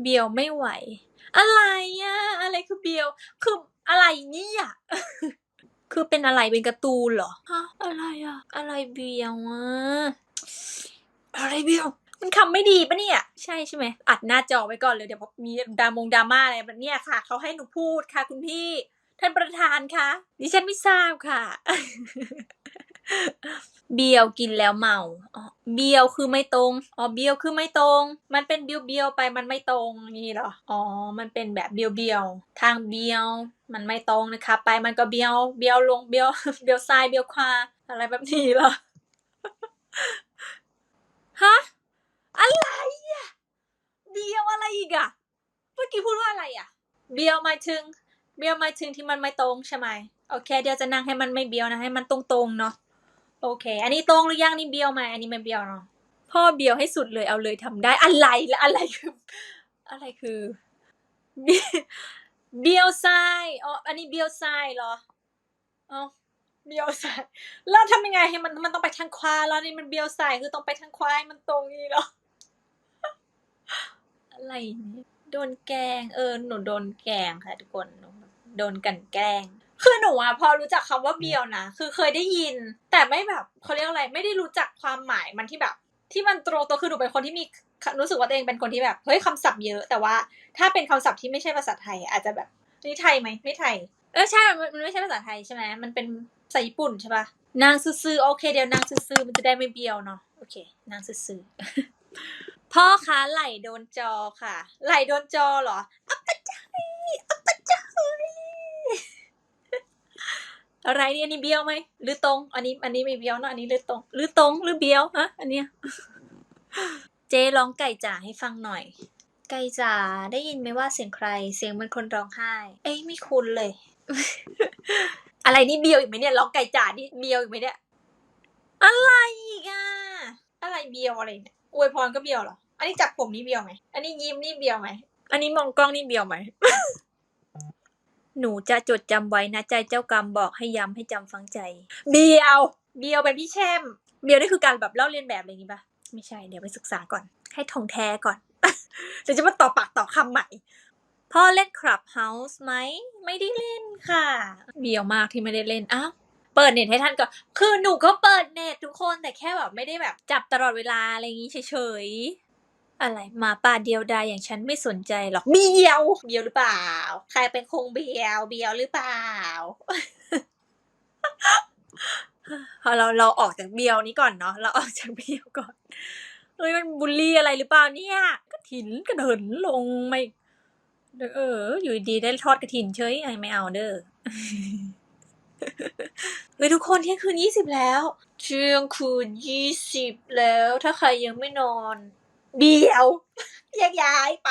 เบียวไม่ไหว อะไรอะอะไรคือเบียว คืออะไรเนี่ย คือเป็นอะไรเป็นการ์ตูนเหรอฮะอะไรอะอะไรเบียวอะอะไรเบียว มันคำไม่ดีปะเนี่ย ใช่ใช่ไหมอัดหน้าจอไว้ก่อนเลยเดี๋ยวมีดามงดราม่าอะไรแบบเนี้ยค่ะเขาให้หนูพูดค่ะ คุณพี่ ท่านประธานคะดิฉันไม่ทราบค่ะ เบียวกินแล้วเมาอ๋อ เบี้ยวคือไม่ตรง อ๋อ เบี้ยวคือไม่ตรง มันเป็นเบี้ยวเบี้ยวไปมันไม่ตรงนี่เหรอ อ๋อ มันเป็นแบบเบี้ยวเบี้ยว ทางเบี้ยว มันไม่ตรงนะคะ ไปมันก็เบี้ยว เบี้ยวลง เบี้ยว เบี้ยวซ้าย เบี้ยวขวา อะไรแบบนี้เหรอ ฮะ อะไรอะเบี้ยวอะไรอีกอะเมื่อกี้พูดว่าอะไรอะเบี้ยวหมายถึง เบี้ยวหมายถึงที่มันไม่ตรงใช่ไหมโอเค เดี๋ยวจะนั่งให้มันไม่เบี้ยวนะ ให้มันตรงๆเนาะ โอเค อันนี้ตรงหรือยังนี่เบี้ยวไหมอันนี้ไม่เบี้ยวเนาะพ่อเบี้ยวให้สุดเลยเอาเลยทำได้อะไรละอะไรคือ อะไรคือ เบียวเบียวซ้ายอ๋ออันนี้เบี้ยวซ้ายเหรออ๋อเบี้ยวซ้ายแล้วทำยังไงให้มันมันต้องไปทางขวาแล้วนี่มันเบี้ยวซ้ายคือต้องไปทางขวาให้มันตรงนี้เหรออะไรเนี่ยโดนแกงเออหนูโดนแกงค่ะทุกคนโดนกันแกล้ง คือหนูอะพอรู้จักคำว่าเบียวนะคือเคยได้ยิน แต่ไม่แบบเขาเรียกอะไรไม่ได้รู้จักความหมายมันที่แบบ ที่มันตรงตัวคือหนูเป็นคนที่มีรู้สึกว่าตัวเองเป็นคนที่แบบเฮ้ยคำศัพท์เยอะ แต่ว่าถ้าเป็นคำศัพท์ที่ไม่ใช่ภาษาไทย อาจจะแบบนี่ไทยไหมไม่ไทยเออใช่มันมันไม่ใช่ภาษาไทยใช่ไหมมันเป็นภาษาญี่ปุ่นใช่ปะนางซื่อๆโอเคเดี๋ยวนางซื่อๆมันจะได้ไม่เบียวเนาะโอเคนางซื่อๆพ่อคะไหลโดนจอค่ะ ไหลโดนจอเหรออัปปะจายอัปปะจาย อะไรนี่อันนี้เบี้ยวไหมหรือตรง อันนี้อันนี้ไม่เบี้ยวเนอะอันนี้หรือตรงหรือตรงหรือเบี้ยวฮะอันเนี้ยเจ๊ร้องไก่จ๋าให้ฟังหน่อย ไก่จ๋าได้ยินไหมว่าเสียงใคร เสียงเหมันคนร้องไห้ เอ้ยไม่คุ้นเลย อะไรนี่เบี้ยวอีกไหมเนี่ยร้องไก่จ๋านี่เบี้ยวอีกไหมเนี่ยอะไรอีกอะอะไรเบี้ยวอะไรเนี่ยอวยพรก็เบี้ยวเหรออันนี้จับผมนี่เบี้ยวไหมอันนี้ยิ้มนี่เบี้ยวไหมอันนี้มองกล้องนี่เบี้ยวไหม หนูจะจดจำไว้นะใจเจ้ากรรมบอกให้ย้ำให้จำฝังใจ เบียว เบียวเป็นพี่แช่มเบียวนี่คือการแบบเล่าเรียนแบบอะไรอย่างงี้ปะไม่ใช่เดี๋ยวไปศึกษาก่อน ให้ทองแท้ก่อน เดี๋ยวจะมาต่อปากต่อคำใหม่ พ่อเล่น Clubhouse ไหม ไม่ได้เล่นค่ะ เบียวมากที่ไม่ได้เล่นอ้าวเปิดเน็ตให้ท่านก่อน คือหนูก็เปิดเน็ตทุกคนแต่แค่แบบไม่ได้แบบจับตลอดเวลาอะไรอย่างงี้เฉยๆ อะไรหมาป่าเดียวดายอย่างฉันไม่สนใจหรอกเบียว เบียวหรือเปล่า ใครเป็นคงเบียว เบียวหรือเปล่า พอเราเราออกจากเบียวนี้ก่อนเนาะเราออกจากเบียวก่อนเฮ้ยมันบูลลี่อะไรหรือเปล่าเนี่ยกระถินกระเถินลงไม่เออ อยู่ดีๆได้ทอดกระถินเฉยไอ้ไม่เอาเด้อเฮ้ยทุกคนเที่ยงคืนยี่สิบแล้วเที่ยงคืนยี่สิบแล้ว ถ้าใครยังไม่นอน เบียว แยกย้ายไป